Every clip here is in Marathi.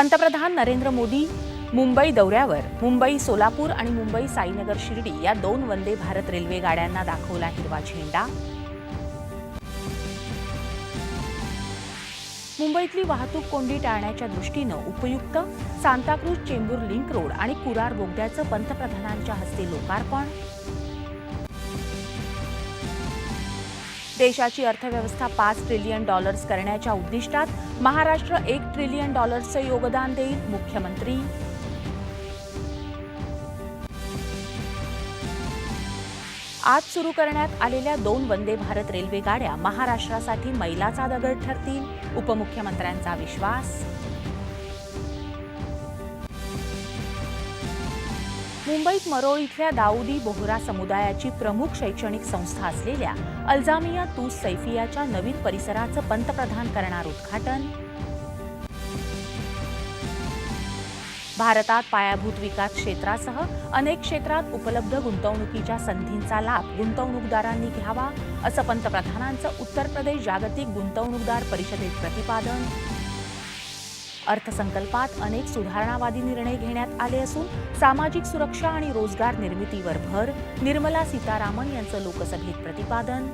पंतप्रधान नरेंद्र मोदी मुंबई दौऱ्यावर मुंबई सोलापूर आणि मुंबई साईनगर शिर्डी या दोन वंदे भारत रेल्वे गाड्यांना दाखवला हिरवा झेंडा. मुंबईतली वाहतूक कोंडी टाळण्याच्या दृष्टीनं उपयुक्त सांताक्रूज चेंबूर लिंक रोड आणि कुरार बोगद्याचं पंतप्रधानांच्या हस्ते लोकार्पण. देशाची अर्थव्यवस्था पाच ट्रिलियन डॉलर्स करण्याच्या उद्दिष्टात महाराष्ट्र एक ट्रिलियन डॉलर्सचं योगदान देईल मुख्यमंत्री. आज सुरू करण्यात आलेल्या दोन वंदे भारत रेल्वे गाड्या महाराष्ट्रासाठी मैलाचा दगड ठरतील उपमुख्यमंत्र्यांचा विश्वास. मुंबईत मरोळ इथल्या दाऊदी बोहरा समुदायाची प्रमुख शैक्षणिक संस्था असलेल्या अल्जामिया तूस सैफियाच्या नवीन परिसराचं पंतप्रधान करणार उद्घाटन. भारतात पायाभूत विकास क्षेत्रासह अनेक क्षेत्रात उपलब्ध गुंतवणुकीच्या संधींचा लाभ गुंतवणूकदारांनी घ्यावा असं पंतप्रधानांचं उत्तर प्रदेश जागतिक गुंतवणूकदार परिषदेत प्रतिपादन. अर्थसंकल्पात अनेक सुधारणावादी निर्णय घेण्यात आले असून सामाजिक सुरक्षा आणि रोजगार निर्मितीवर भर. निर्मला सीतारामन यांचं लोकसभेत प्रतिपादन.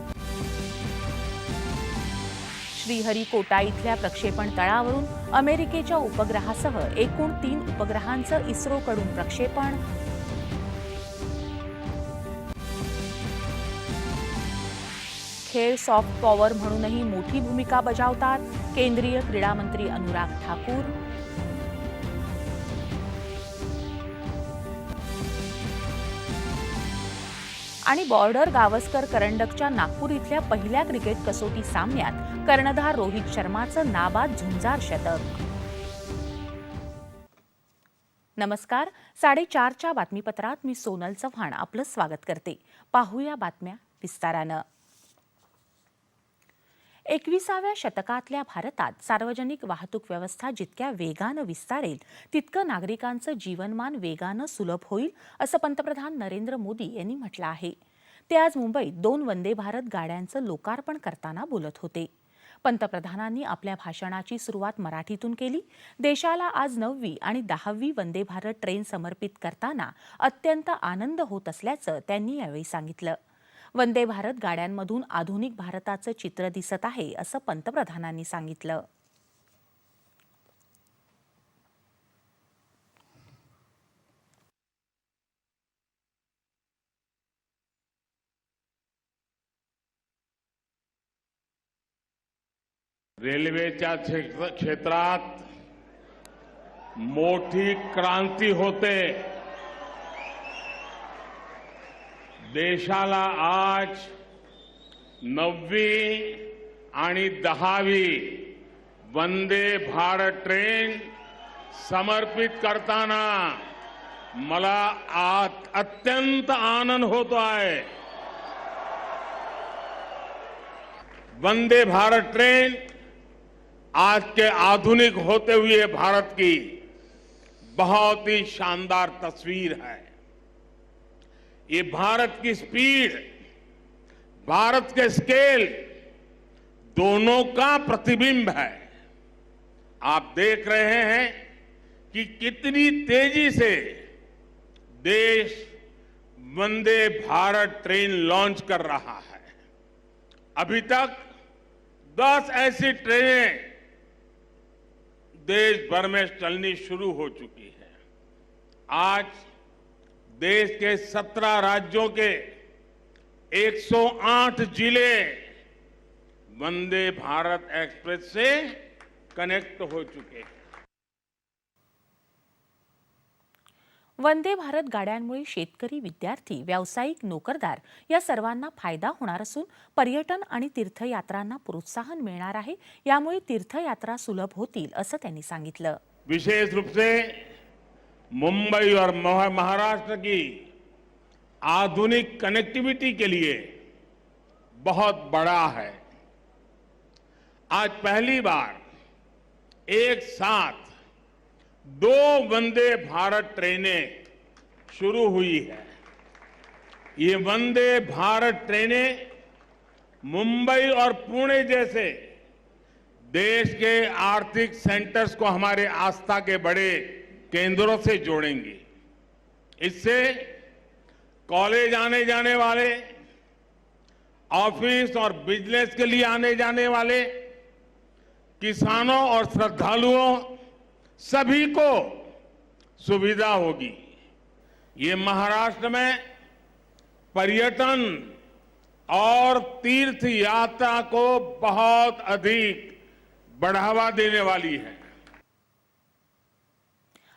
श्रीहरिकोटा इथल्या प्रक्षेपण तळावरून अमेरिकेच्या उपग्रहासह एकूण तीन उपग्रहांचं इस्रोकडून प्रक्षेपण. खेळ सॉफ्ट पॉवर म्हणूनही मोठी भूमिका बजावतात केंद्रीय क्रीडा मंत्री अनुराग ठाकूर. आणि बॉर्डर गावस्कर करंडकच्या नागपूर इथल्या पहिल्या क्रिकेट कसोटी सामन्यात कर्णधार रोहित शर्माचं नाबाद झुंजार शतक. नमस्कार साडेचारच्या बातमीपत्रात मी सोनल चव्हाण आपलं स्वागत करते. पाहूया बातम्या विस्तारानं. एकविसाव्या शतकातल्या भारतात सार्वजनिक वाहतूक व्यवस्था जितक्या वेगानं विस्तारेल तितकं नागरिकांचं जीवनमान वेगानं सुलभ होईल असं पंतप्रधान नरेंद्र मोदी यांनी म्हटलं आहे. ते आज मुंबईत दोन वंदे भारत गाड्यांचं लोकार्पण करताना बोलत होते. पंतप्रधानांनी आपल्या भाषणाची सुरुवात मराठीतून केली. देशाला आज नववी आणि दहावी वंदे भारत ट्रेन समर्पित करताना अत्यंत आनंद होत असल्याचं त्यांनी यावेळी सांगितलं. वंदे भारत गाड्यांमधून आधुनिक भारताचं चित्र दिसत आहे असं पंतप्रधानांनी सांगितलं. रेल्वेच्या क्षेत्रात मोठी क्रांती होते. देशाला आज नववी आणि दहावी वंदे भारत ट्रेन समर्पित करताना मला आत अत्यंत आनंद होतो आहे. वंदे भारत ट्रेन आज के आधुनिक होते हुए भारत की बहुत ही शानदार तस्वीर है। ये भारत की स्पीड, भारत के स्केल दोनों का प्रतिबिंब है। आप देख रहे हैं कि कितनी तेज़ी से देश वंदे भारत ट्रेन लॉन्च कर रहा है। अभी तक 10 ऐसी ट्रेनें देश भर में चलनी शुरू हो चुकी है। आज देश के 17 राज्यों के 108 जिले वंदे भारत एक्सप्रेस से कनेक्ट हो चुके हैं। वंदे भारत गाड्यांमुळे शेतकरी विद्यार्थी व्यावसायिक नोकरदार या सर्वांना फायदा होणार असून पर्यटन आणि तीर्थयात्रांना प्रोत्साहन मिळणार आहे. यामुळे तीर्थयात्रा सुलभ होतील असं त्यांनी सांगितलं. विशेष रूप से मुंबई और महाराष्ट्र की आधुनिक कनेक्टिविटी के लिए बहुत बड़ा है। आज पहली बार एक साथ दो वंदे भारत ट्रेनें शुरू हुई है। ये वंदे भारत ट्रेनें मुंबई और पुणे जैसे देश के आर्थिक सेंटर्स को हमारे आस्था के बड़े केंद्रों से जोड़ेंगे। इससे कॉलेज आने जाने वाले, ऑफ़िस और बिज़नेस के लिए आने जाने वाले, किसानों और श्रद्धालुओं, सभी को सुविधा होगी। ये महाराष्ट्र में पर्यटन और तीर्थ यात्रा को बहुत अधिक बढ़ावा देने वाली है।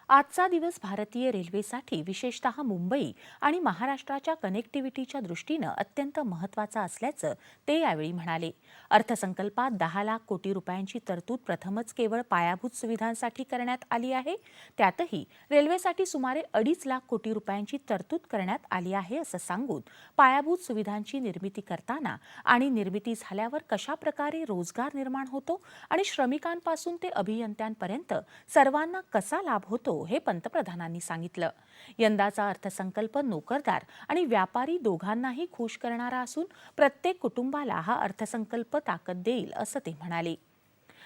आजचा दिवस भारतीय रेल्वेसाठी विशेषतः मुंबई आणि महाराष्ट्राच्या कनेक्टिव्हिटीच्या दृष्टीनं अत्यंत महत्त्वाचा असल्याचं ते यावेळी म्हणाले. अर्थसंकल्पात दहा लाख कोटी रुपयांची तरतूद प्रथमच केवळ पायाभूत सुविधांसाठी करण्यात आली आहे. त्यातही रेल्वेसाठी सुमारे अडीच लाख कोटी रुपयांची तरतूद करण्यात आली आहे असं सांगून पायाभूत सुविधांची निर्मिती करताना आणि निर्मिती झाल्यावर कशा प्रकारे रोजगार निर्माण होतो आणि श्रमिकांपासून ते अभियंत्यांपर्यंत सर्वांना कसा लाभ होतो हे पंतप्रधानांनी सांगितलं. यंदाचा अर्थसंकल्प नोकरदार आणि व्यापारी दोघांनाही खुश करणारा असून प्रत्येक कुटुंबाला हा अर्थसंकल्प ताकद देईल असं ते म्हणाले.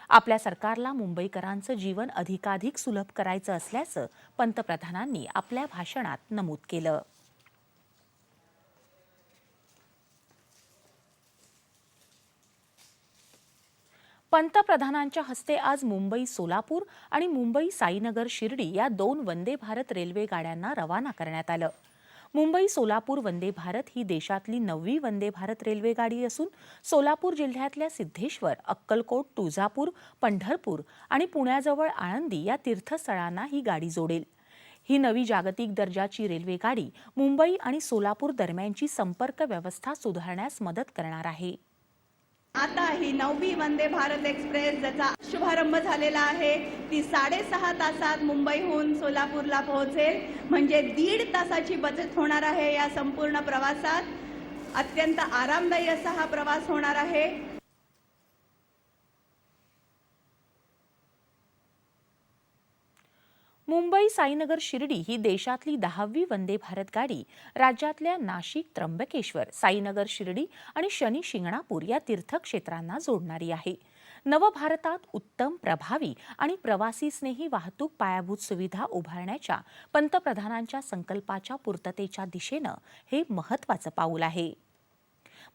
आपल्या सरकारला मुंबईकरांचं जीवन अधिकाधिक सुलभ करायचं असल्याचं पंतप्रधानांनी आपल्या भाषणात नमूद केलं. पंतप्रधानांच्या हस्ते आज मुंबई सोलापूर आणि मुंबई साईनगर शिर्डी या दोन वंदे भारत रेल्वे गाड्यांना रवाना करण्यात आलं. मुंबई सोलापूर वंदे भारत ही देशातली नववी वंदे भारत रेल्वे गाडी असून सोलापूर जिल्ह्यातल्या सिद्धेश्वर अक्कलकोट तुळजापूर पंढरपूर आणि पुण्याजवळ आळंदी या तीर्थस्थळांना ही गाडी जोडेल. ही नवी जागतिक दर्जाची रेल्वे गाडी मुंबई आणि सोलापूर दरम्यानची संपर्क व्यवस्था सुधारण्यास मदत करणार आहे. आता ही नववी वंदे भारत एक्सप्रेस ज्याचा शुभारंभ झालेला आहे ती साडेसहा तासात मुंबईहून सोलापूरला पोहोचेल. म्हणजे दीड तासाची बचत होणार आहे या संपूर्ण प्रवासात. अत्यंत आरामदायी असा हा प्रवास होणार आहे. मुंबई साईनगर शिर्डी ही देशातली दहावी वंदे भारत गाडी राज्यातल्या नाशिक त्र्यंबकेश्वर साईनगर शिर्डी आणि शनी शिंगणापूर या तीर्थक्षेत्रांना जोडणारी आहे. नवभारतात उत्तम प्रभावी आणि प्रवासीस्नेही वाहतूक पायाभूत सुविधा उभारण्याच्या पंतप्रधानांच्या संकल्पाच्या पूर्ततेच्या दिशेनं हे महत्त्वाचं पाऊल आहे.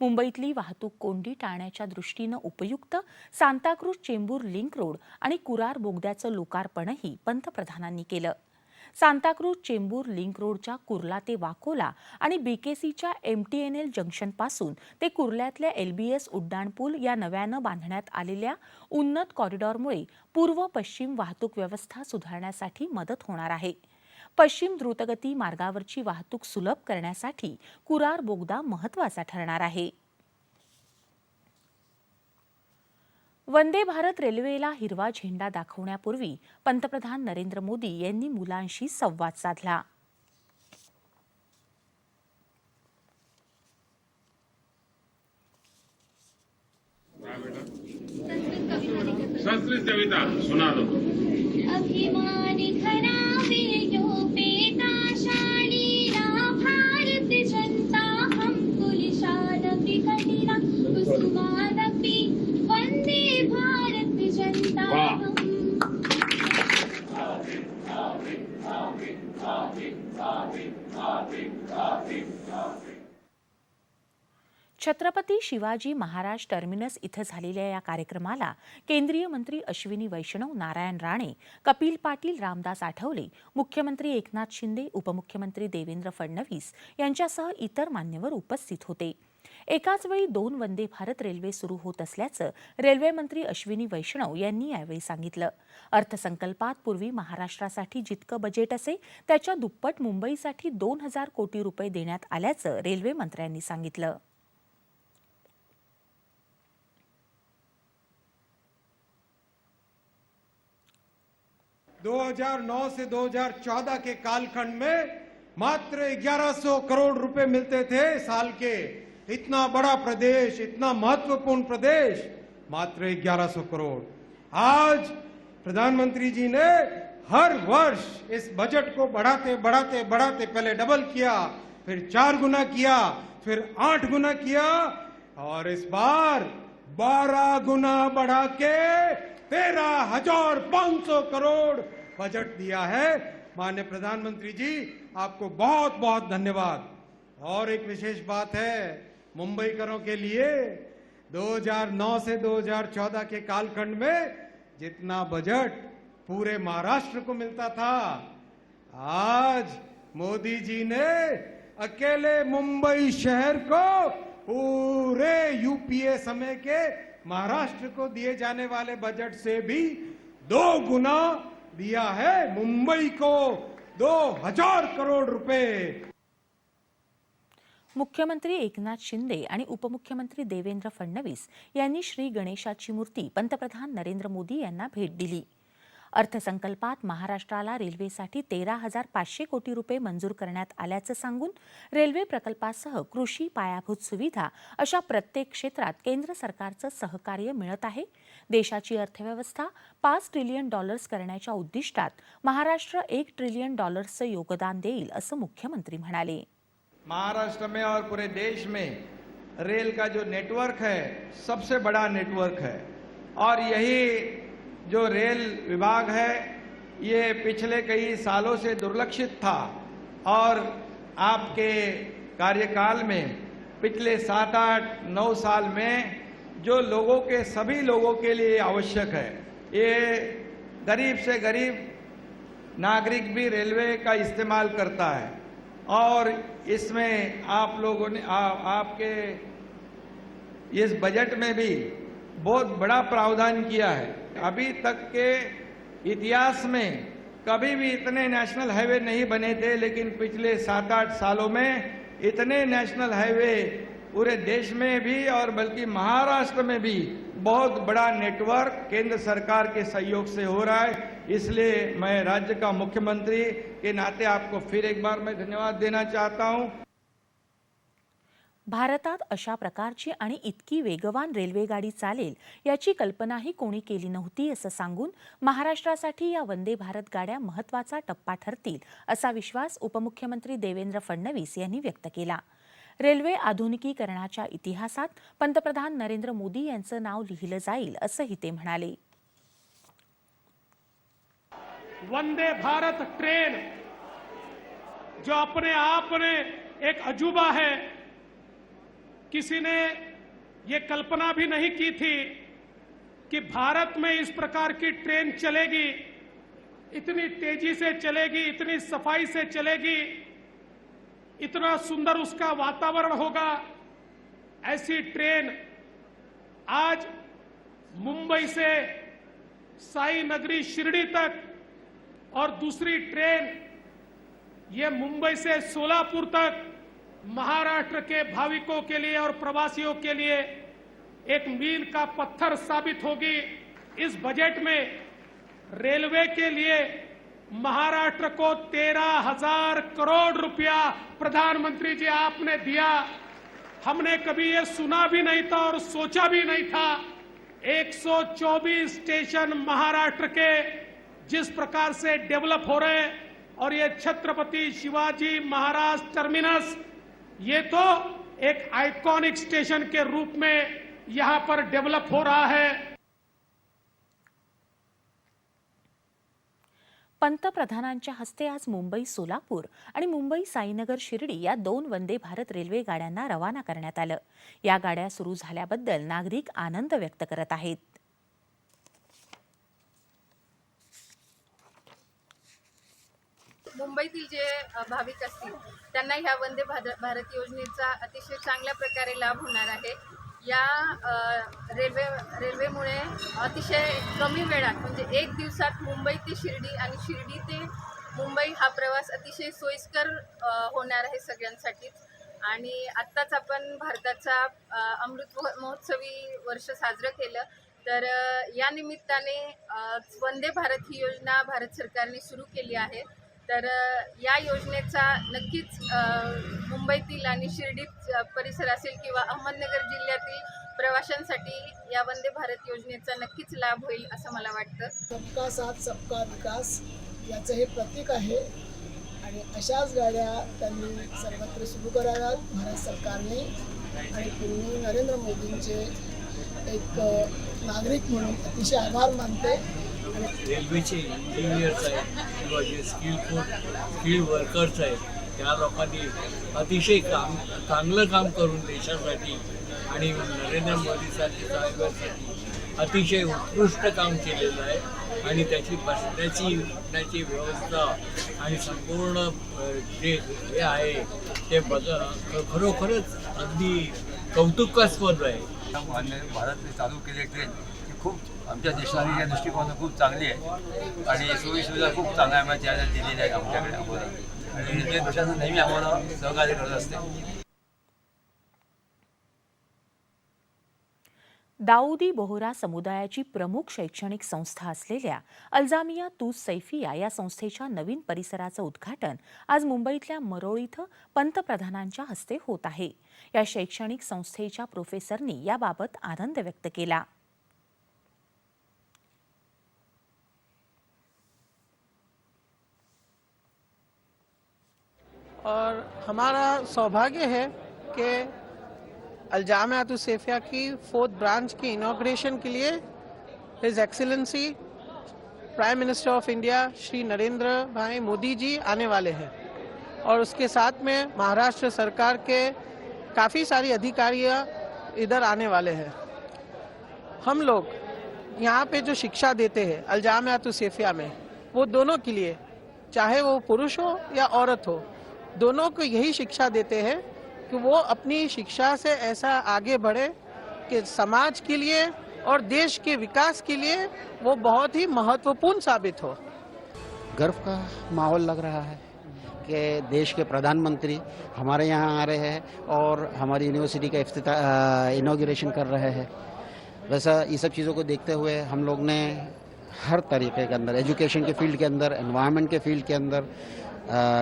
मुंबईतली वाहतूक कोंडी टाळण्याच्या दृष्टीनं उपयुक्त सांताक्रूज चेंबूर लिंक रोड आणि कुरार बोगद्याचं लोकार्पणही पंतप्रधानांनी केलं. सांताक्रूज चेंबूर लिंक रोडच्या कुर्ला ते वाकोला आणि बीकेसीच्या एम टी एन एल जंक्शनपासून ते कुर्ल्यातल्या एल बी एस उड्डाणपूल या नव्यानं बांधण्यात आलेल्या उन्नत कॉरिडॉरमुळे पूर्व पश्चिम वाहतूक व्यवस्था सुधारण्यासाठी मदत होणार आहे. पश्चिम द्रुतगती मार्गावरची वाहतूक सुलभ करण्यासाठी कुरार बोगदा महत्त्वाचा ठरणार आहे. वंदे भारत रेल्वेला हिरवा झेंडा दाखवण्यापूर्वी पंतप्रधान नरेंद्र मोदी यांनी मुलांशी संवाद साधला. संस्कृत कविता. सुना दो. अभिमानी वन्दे भारत छत्रपती शिवाजी महाराज टर्मिनस इथं झालेल्या या कार्यक्रमाला केंद्रीय मंत्री अश्विनी वैष्णव नारायण राणे कपिल पाटील रामदास आठवले मुख्यमंत्री एकनाथ शिंदे उपमुख्यमंत्री देवेंद्र फडणवीस यांच्यासह इतर मान्यवर उपस्थित होते. एकाच वेळी दोन वंदे भारत रेल्वे सुरू होत असल्याचं रेल्वे मंत्री अश्विनी वैष्णव यांनी यावेळी सांगितलं. अर्थसंकल्पात पूर्वी महाराष्ट्रासाठी जितकं बजेट असे त्याच्या दुप्पट मुंबईसाठी दोन हजार कोटी रुपये देण्यात आल्याचं रेल्वे मंत्र्यांनी सांगितलं. 2009 से 2014 के कालखंड में मात्र 1100 करोड़ रुपए मिलते थे साल के. इतना बड़ा प्रदेश, इतना महत्वपूर्ण प्रदेश, मात्र 1100 करोड़। आज प्रधानमंत्री जी ने हर वर्ष इस बजट को बढ़ाते बढ़ाते बढ़ाते, पहले डबल किया, फिर चार गुना किया, फिर आठ गुना किया, और इस बार बारह गुना बढ़ा के तेरह हज़ार पाँच सौ करोड़ बजट दिया है। माननीय प्रधानमंत्री जी, आपको बहुत बहुत धन्यवाद। और एक विशेष बात है मुंबईकरों के लिए 2009 से 2014 के कालखंड में जितना बजट पूरे महाराष्ट्र को मिलता था, आज मोदी जी ने अकेले मुंबई शहर को पूरे यूपीए समय के महाराष्ट्र को दिए जाने वाले बजट से भी दो गुना दिया है मुंबई को, दो हज़ार करोड़ रुपए। मुख्यमंत्री एकनाथ शिंदे आणि उपमुख्यमंत्री देवेंद्र फडणवीस यांनी श्री गणेशाची मूर्ती पंतप्रधान नरेंद्र मोदी यांना भेट दिली. अर्थसंकल्पात महाराष्ट्राला रेल्वेसाठी तेरा हजार पाचशे कोटी रुपये मंजूर करण्यात आल्याचं सांगून रेल्वे प्रकल्पासह कृषी पायाभूत सुविधा अशा प्रत्येक क्षेत्रात केंद्र सरकारचं सहकार्य मिळत आहे. देशाची अर्थव्यवस्था पाच ट्रिलियन डॉलर्स करण्याच्या उद्दिष्टात महाराष्ट्र एक ट्रिलियन डॉलर्सचं योगदान देईल असं मुख्यमंत्री म्हणाले. महाराष्ट्र में और पूरे देश में रेल का जो नेटवर्क है, सबसे बड़ा नेटवर्क है। और यही जो रेल विभाग है, ये पिछले कई सालों से दुर्लक्षित था। और आपके कार्यकाल में पिछले सात आठ नौ साल में जो लोगों के, सभी लोगों के लिए आवश्यक है, ये गरीब से गरीब नागरिक भी रेलवे का इस्तेमाल करता है। और इसमें आप लोगों ने आ, आपके इस बजट में भी बहुत बड़ा प्रावधान किया है। अभी तक के इतिहास में कभी भी इतने नेशनल हाईवे नहीं बने थे लेकिन पिछले सात आठ सालों में इतने नेशनल हाईवे पूरे देश में भी और बल्कि महाराष्ट्र में भी बहुत बड़ा नेटवर्क केंद्र सरकार के सहयोग से हो रहा है। इसलिए मैं राज्य का मुख्यमंत्री के नाते आपको फिर एक बार मैं धन्यवाद देना चाहता हूँ। भारतात अशा प्रकारची आणि इतकी वेगवान रेल्वेगाडी चालेल याची कल्पनाही कोणी केली नव्हती असं सांगून महाराष्ट्रासाठी या वंदे भारत गाड्या महत्त्वाचा टप्पा ठरतील असा विश्वास उपमुख्यमंत्री देवेंद्र फडणवीस यांनी व्यक्त केला. रेल्वे आधुनिकीकरणाच्या इतिहासात पंतप्रधान नरेंद्र मोदी यांचं नाव लिहिलं जाईल असंही ते म्हणाले. वंदे भारत ट्रेन, जो अपने आप में एक अजूबा है। किसी ने ये कल्पना भी नहीं की थी कि भारत में इस प्रकार की ट्रेन चलेगी। इतनी तेज़ी से चलेगी, इतनी सफ़ाई से चलेगी, इतना सुंदर उसका वातावरण होगा। ऐसी ट्रेन आज मुंबई से साई नगरी शिरडी तक और दूसरी ट्रेन ये मुंबई से सोलापुर तक महाराष्ट्र के भाविकों के लिए और प्रवासियों के लिए एक मील का पत्थर साबित होगी। इस बजट में रेलवे के लिए महाराष्ट्र को तेरह हज़ार करोड़ रुपया प्रधानमंत्री जी आपने दिया। हमने कभी ये सुना भी नहीं था और सोचा भी नहीं था। 124 स्टेशन महाराष्ट्र के जिस प्रकार से डेवलप हो रहे और ये छत्रपति शिवाजी महाराज टर्मिनस ये तो एक आइकॉनिक स्टेशन के रूप में यहां पर डेवलप हो रहा है। पंतप्रधानांच्या हस्ते आज मुंबई सोलापूर आणि मुंबई साईनगर शिर्डी या दोन वंदे भारत रेल्वे गाड्यांना रवाना करण्यात आलं. या गाड्या सुरू झाल्याबद्दल नागरिक आनंद व्यक्त करत आहेत. मुंबईतील जे भाविक असतील त्यांना ह्या वंदे भार- भारत योजनेचा अतिशय चांगल्या प्रकारे लाभ होणार आहे. या रेल्वे रेल्वेमुळे अतिशय कमी वेळात म्हणजे एक दिवसात मुंबई ते शिर्डी आणि शिर्डी ते मुंबई हा प्रवास अतिशय सोयीस्कर होणार आहे सगळ्यांसाठीच. आणि आत्ताच आपण भारताचा अमृत महो- महोत्सवी वर्ष साजरं केलं तर या निमित्ताने वंदे भारत ही योजना भारत सरकारने सुरू केली आहे. तर या योजनेचा नक्कीच मुंबईतील आणि शिर्डीत परिसर असेल किंवा अहमदनगर जिल्ह्यातील प्रवाशांसाठी या वंदे भारत योजनेचा नक्कीच लाभ होईल असं मला वाटतं. सबका साथ सबका विकास याचं हे प्रतीक आहे आणि अशाच गाड्या त्यांनी सर्वत्र सुरू कराव्यात भारत सरकारने. आणि पूर्वी नरेंद्र मोदींचे एक नागरिक म्हणून अतिशय आभार मानते. रेल्वेचे इंजिनियर्स आहेत किंवा जे स्किलफुल स्किल्ड वर्कर्स आहेत त्या लोकांनी अतिशय काम चांगलं काम करून देशासाठी आणि नरेंद्र मोदीसाठी साहेबांसाठी अतिशय उत्कृष्ट काम केलेलं आहे. आणि त्याची बसण्याची उठण्याची व्यवस्था आणि संपूर्ण जे हे आहे ते बघ खरोखरच अगदी कौतुकास्पद आहे. भारतने चालू केले ट्रेन खूप आमच्या देशाने या दृष्टिकोनातून खूप चांगली आहे. आणि सोयीसुविधा खूप चांगल्या आम्हाला त्या दिलेल्या आहेत आमच्याकडे अगोदर आणि रेल्वे प्रशासन नेहमी आम्हाला सहकार्य करत असते. दाऊदी बोहरा समुदायाची प्रमुख शैक्षणिक संस्था असलेल्या अल्जामिया तू सैफिया या संस्थेच्या नवीन परिसराचं उद्घाटन आज मुंबईतल्या मरोळ इथं पंतप्रधानांच्या हस्ते होत आहे. या शैक्षणिक संस्थेच्या प्रोफेसरनी याबाबत आनंद व्यक्त केला. और हमारा सौभाग्य है कि अलजामियात सेफिया की फोर्थ ब्रांच की इनाग्रेशन के लिए his excellency prime minister of India Shri Narendra Bhai Modi ji आने वाले हैं। और उसके साथ में महाराष्ट्र सरकार के काफ़ी सारी अधिकारियाँ इधर आने वाले हैं। हम लोग यहाँ पे जो शिक्षा देते हैं अलजामियात सेफिया में, वो दोनों के लिए, चाहे वो पुरुष हो या औरत हो दोनों को यही शिक्षा देते हैं कि वो अपनी शिक्षा से ऐसा आगे बढ़े कि समाज के लिए और देश के विकास के लिए वो बहुत ही महत्वपूर्ण साबित हो। गर्व का माहौल लग रहा है कि देश के प्रधानमंत्री हमारे यहाँ आ रहे हैं और हमारी यूनिवर्सिटी का इफ्तिता इनाग्रेशन कर रहे हैं। वैसा ये सब चीज़ों को देखते हुए हम लोग ने हर तरीके के अंदर एजुकेशन के फ़ील्ड के अंदर एनवायरनमेंट के फ़ील्ड के अंदर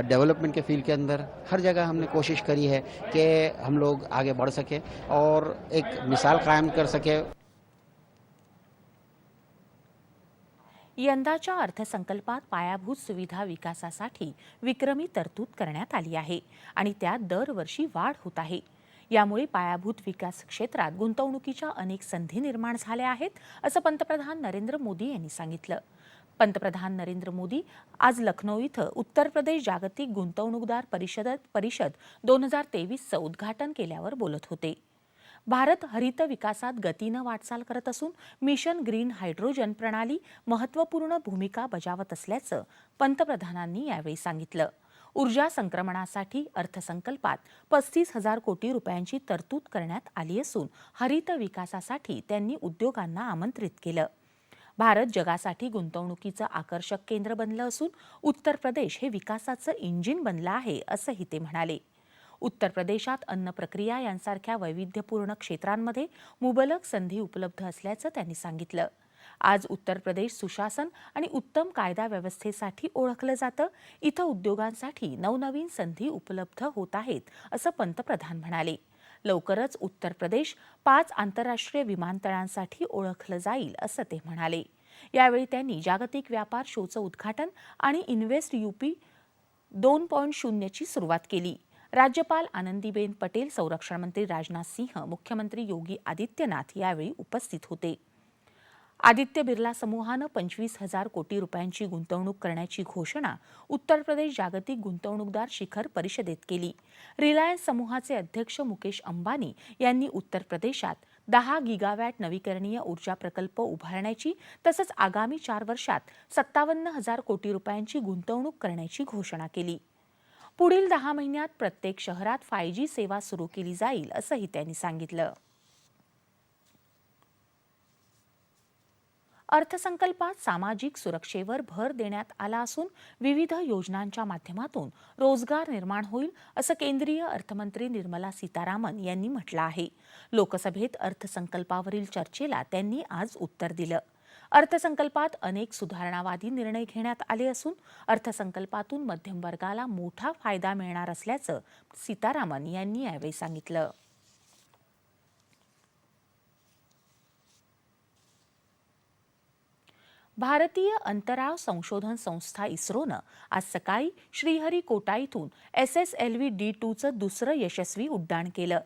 डेवलपमेंट के फील्ड के अंदर हर जगह हमने कोशिश करी है कि हम लोग आगे बढ़ सके और एक मिसाल कायम कर सके। यंदाच्या अर्थसंकल्पात पायाभूत सुविधा विकासासाठी विक्रमी तरतूद करण्यात आली आहे आणि त्यात दरवर्षी वाढ होत आहे. यामुळे पायाभूत विकास क्षेत्रात गुंतवणुकीच्या अनेक संधी निर्माण झाल्या आहेत असं पंतप्रधान नरेंद्र मोदी यांनी सांगितलं. पंतप्रधान नरेंद्र मोदी आज लखनौ इथं उत्तर प्रदेश जागतिक गुंतवणूकदार परिषद परिषद दोन हजार तेवीसचं उद्घाटन केल्यावर बोलत होते. भारत हरित विकासात गतीनं वाटचाल करत असून मिशन ग्रीन हायड्रोजन प्रणाली महत्त्वपूर्ण भूमिका बजावत असल्याचं पंतप्रधानांनी यावेळी सांगितलं. ऊर्जा संक्रमणासाठी अर्थसंकल्पात पस्तीस हजार कोटी रुपयांची तरतूद करण्यात आली असून हरित विकासासाठी त्यांनी उद्योगांना आमंत्रित केलं. भारत जगासाठी गुंतवणुकीचं आकर्षक केंद्र बनलं असून उत्तर प्रदेश हे विकासाचं इंजिन बनलं आहे असंही ते म्हणाले. उत्तर प्रदेशात अन्न प्रक्रिया यांसारख्या वैविध्यपूर्ण क्षेत्रांमध्ये मुबलक संधी उपलब्ध असल्याचं त्यांनी सांगितलं. आज उत्तर प्रदेश सुशासन आणि उत्तम कायदा व्यवस्थेसाठी ओळखलं जातं. इथं उद्योगांसाठी नवनवीन संधी उपलब्ध होत आहेत असं पंतप्रधान म्हणाले. लवकरच उत्तर प्रदेश पाच आंतरराष्ट्रीय विमानतळांसाठी ओळखलं जाईल असं ते म्हणाले. यावेळी त्यांनी जागतिक व्यापार शोचं उद्घाटन आणि इन्व्हेस्ट युपी दोन पॉईंट शून्यची सुरुवात केली. राज्यपाल आनंदीबेन पटेल संरक्षण मंत्री राजनाथ सिंह मुख्यमंत्री योगी आदित्यनाथ यावेळी उपस्थित होते. आदित्य बिर्ला समूहानं पंचवीस हजार कोटी रुपयांची गुंतवणूक करण्याची घोषणा उत्तर प्रदेश जागतिक गुंतवणूकदार शिखर परिषदेत केली. रिलायन्स समूहाचे अध्यक्ष मुकेश अंबानी यांनी उत्तर प्रदेशात दहा गिगावॅट नवीकरणीय ऊर्जा प्रकल्प उभारण्याची तसंच आगामी चार वर्षात सत्तावन्न हजार कोटी रुपयांची गुंतवणूक करण्याची घोषणा केली. पुढील दहा महिन्यात प्रत्येक शहरात फाय जी सेवा सुरू केली जाईल असंही त्यांनी सांगितलं. अर्थसंकल्पात सामाजिक सुरक्षेवर भर देण्यात आला असून विविध योजनांच्या माध्यमातून रोजगार निर्माण होईल असं केंद्रीय अर्थमंत्री निर्मला सीतारामन यांनी म्हटलं आहे. लोकसभेत अर्थसंकल्पावरील चर्चेला त्यांनी आज उत्तर दिलं. अर्थसंकल्पात अनेक सुधारणावादी निर्णय घेण्यात आले असून अर्थसंकल्पातून मध्यम वर्गाला मोठा फायदा मिळणार असल्याचं सीतारामन यांनी यावेळी सांगितलं. भारतीय अंतराळ संशोधन संस्था इस्रोनं आज सकाळी श्रीहरिकोटा इथून S S L V D टूचं दुसरं यशस्वी उड्डाण केलं.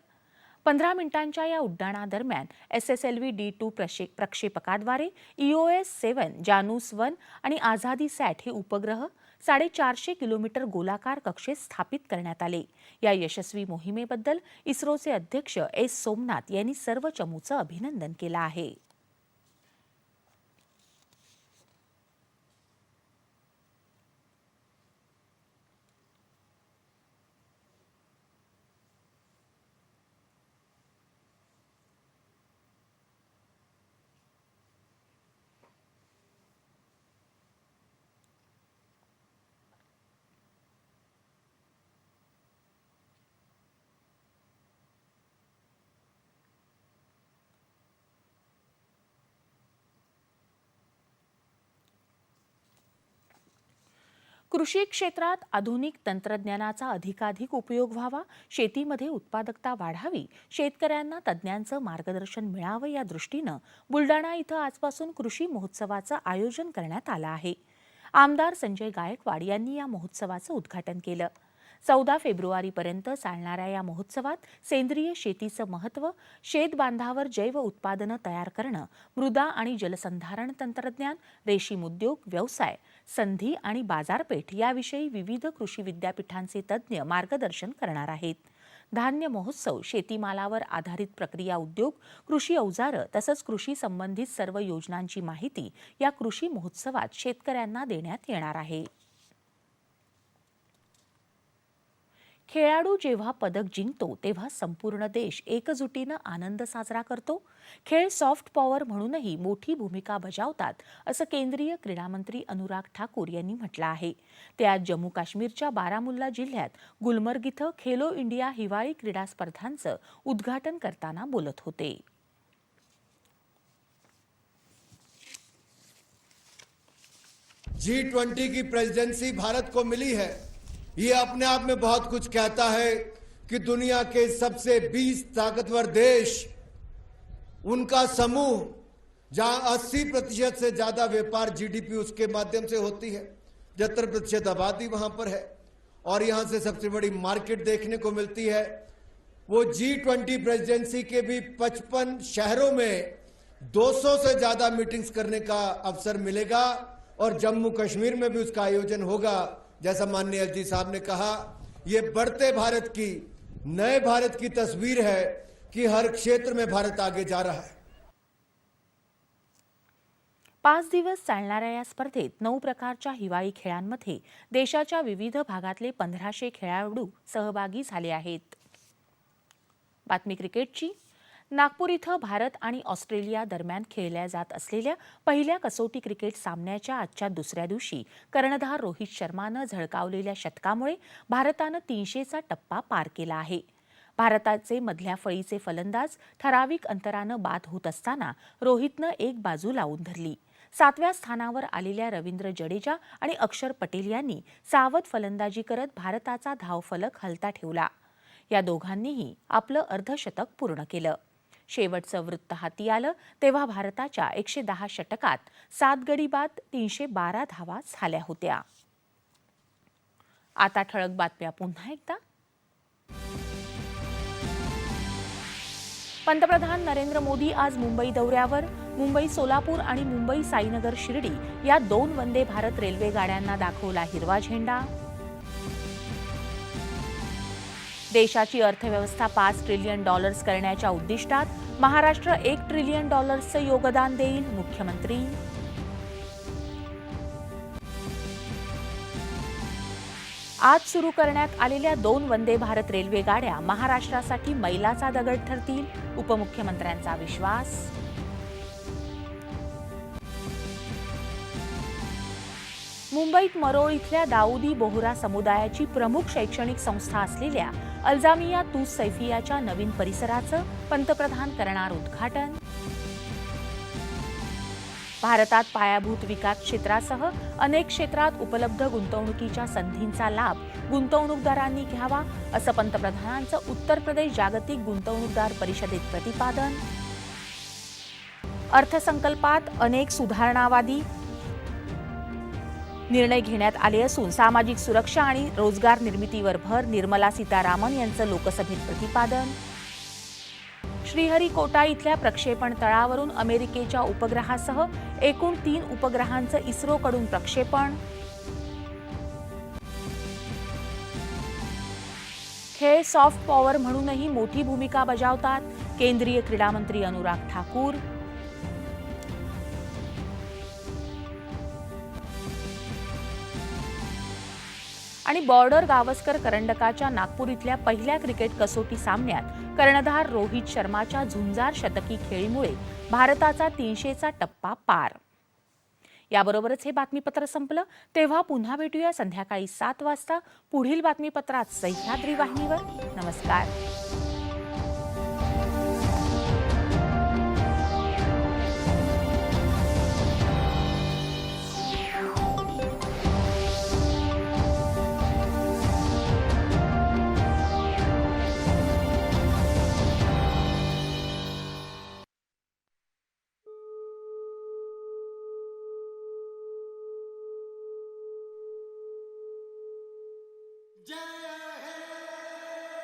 पंधरा मिनिटांच्या या उड्डाणादरम्यान S S L V D two प्रक्षेपकाद्वारे EOS seven Janus one आणि आझादी सॅट हे उपग्रह साडेचारशे किलोमीटर गोलाकार कक्षेत स्थापित करण्यात आले. या यशस्वी मोहिमेबद्दल इस्रोचे अध्यक्ष एस सोमनाथ यांनी सर्व चमूचं अभिनंदन केलं आहे. कृषी क्षेत्रात आधुनिक तंत्रज्ञानाचा अधिकाधिक उपयोग व्हावा शेतीमध्ये उत्पादकता वाढावी शेतकऱ्यांना तज्ज्ञांचं मार्गदर्शन मिळावं या दृष्टीनं बुलडाणा इथं आजपासून कृषी महोत्सवाचं आयोजन करण्यात आलं आहे. आमदार संजय गायकवाड यांनी या महोत्सवाचं उद्घाटन केलं. चौदा फेब्रुवारीपर्यंत चालणाऱ्या या महोत्सवात सेंद्रिय शेतीचं महत्त्व शेतबांधावर जैव उत्पादनं तयार करणं मृदा आणि जलसंधारण तंत्रज्ञान रेशीम उद्योग व्यवसाय संधी आणि बाजारपेठ याविषयी विविध कृषी विद्यापीठांचे तज्ज्ञ मार्गदर्शन करणार आहेत. धान्य महोत्सव शेतीमालावर आधारित प्रक्रिया उद्योग कृषी अवजारं तसंच कृषी संबंधित सर्व योजनांची माहिती या कृषी महोत्सवात शेतकऱ्यांना देण्यात येणार आहे. खेळाडू जेव्हा पदक जिंकतो तेव्हा संपूर्ण देश एकजुटीनं आनंद साजरा करतो. खेळ सॉफ्ट पॉवर म्हणूनही मोठी भूमिका बजावतात असं केंद्रीय क्रीडामंत्री अनुराग ठाकूर यांनी म्हटलं आहे. ते आज जम्मू काश्मीरच्या बारामुल्ला जिल्ह्यात गुलमर्ग इथं खेलो इंडिया हिवाळी क्रीडा स्पर्धांचं उद्घाटन करताना बोलत होते. जी ट्वेंटी की प्रेसिडेंसी भारत को मिली है। ये अपने आप में बहुत कुछ कहता है कि दुनिया के सबसे 20 ताकतवर देश, उनका समूह, जहाँ 80 प्रतिशत से ज़्यादा व्यापार जीडीपी उसके माध्यम से होती है, पचहत्तर प्रतिशत आबादी वहाँ पर है, और यहाँ से सबसे बड़ी मार्केट देखने को मिलती है। वो जी ट्वेंटी प्रेसिडेंसी के भी 55 शहरों में 200 से ज़्यादा मीटिंग्स करने का अवसर मिलेगा, और जम्मू कश्मीर में भी उसका आयोजन होगा। जैसा माननीय एल साहब ने कहा ये बढ़ते भारत की नए भारत की तस्वीर है कि हर क्षेत्र में भारत आगे जा रहा है। पाच दिवस चालणाऱ्या या स्पर्धेत नऊ प्रकारच्या हिवाळी खेळांमध्ये देशाच्या विविध भागातले पंधराशे खेळाडू सहभागी झाले आहेत. बातमी क्रिकेटची नागपूर इथं भारत आणि ऑस्ट्रेलिया दरम्यान खेळल्या जात असलेल्या पहिल्या कसोटी क्रिकेट सामन्याच्या आजच्या दुसऱ्या दिवशी कर्णधार रोहित शर्मानं झळकावलेल्या शतकामुळे भारतानं तीनशेचा टप्पा पार केला आहे. भारताचे मधल्या फळीचे फलंदाज ठराविक अंतरानं बाद होत असताना रोहितनं एक बाजू लावून धरली. सातव्या स्थानावर आलेल्या रवींद्र जडेजा आणि अक्षर पटेल यांनी सावध फलंदाजी करत भारताचा धावफलक हलता ठेवला. या दोघांनीही आपलं अर्धशतक पूर्ण केलं. शेवटचं वृत्त हाती आलं तेव्हा भारताच्या एकशे दहा षटकात सात गडी बाद तीनशे बारा धावा झाल्या होत्या. आता ठळक बातम्या पुन्हा एकदा. पंतप्रधान नरेंद्र मोदी आज मुंबई दौऱ्यावर. मुंबई सोलापूर आणि मुंबई साईनगर शिर्डी या दोन वंदे भारत रेल्वे गाड्यांना दाखवला हिरवा झेंडा. देशाची अर्थव्यवस्था पाच ट्रिलियन डॉलर्स करण्याच्या उद्दिष्टात महाराष्ट्र एक ट्रिलियन डॉलर्सचं योगदान देईल मुख्यमंत्री. आज सुरू करण्यात आलेल्या दोन वंदे भारत रेल्वे गाड्या महाराष्ट्रासाठी मैलाचा दगड ठरतील उपमुख्यमंत्र्यांचा विश्वास. मुंबईत मरोळ इथल्या दाऊदी बोहरा समुदायाची प्रमुख शैक्षणिक संस्था असलेल्या अल्जामिया तू सैफियाच्या नवीन परिसराचं पंतप्रधान करणार उद्घाटन. भारतात पायाभूत विकास क्षेत्रासह अनेक क्षेत्रात उपलब्ध गुंतवणुकीच्या संधींचा लाभ गुंतवणूकदारांनी घ्यावा असं पंतप्रधानांचं उत्तर प्रदेश जागतिक गुंतवणूकदार परिषदेत प्रतिपादन. अर्थसंकल्पात अनेक सुधारणावादी निर्णय घेण्यात आले असून सामाजिक सुरक्षा आणि रोजगार निर्मितीवर भर. निर्मला सीतारामन यांचं लोकसभेत प्रतिपादन. श्रीहरिकोटा इथल्या प्रक्षेपण तळावरून अमेरिकेच्या उपग्रहासह एकूण तीन उपग्रहांचं इस्रोकडून प्रक्षेपण. खेळ सॉफ्ट पॉवर म्हणूनही मोठी भूमिका बजावतात. केंद्रीय क्रीडा मंत्री अनुराग ठाकूर. आणि बॉर्डर गावस्कर करंडकाच्या नागपूर इथल्या पहिल्या क्रिकेट कसोटी सामन्यात कर्णधार रोहित शर्माच्या झुंजार शतकी खेळीमुळे भारताचा तीनशेचा टप्पा पार. याबरोबरच हे बातमीपत्र संपलं. तेव्हा पुन्हा भेटूया संध्याकाळी सात वाजता. पुढील बातमीपत्रात सह्याद्री वाहिनीवर. नमस्कार.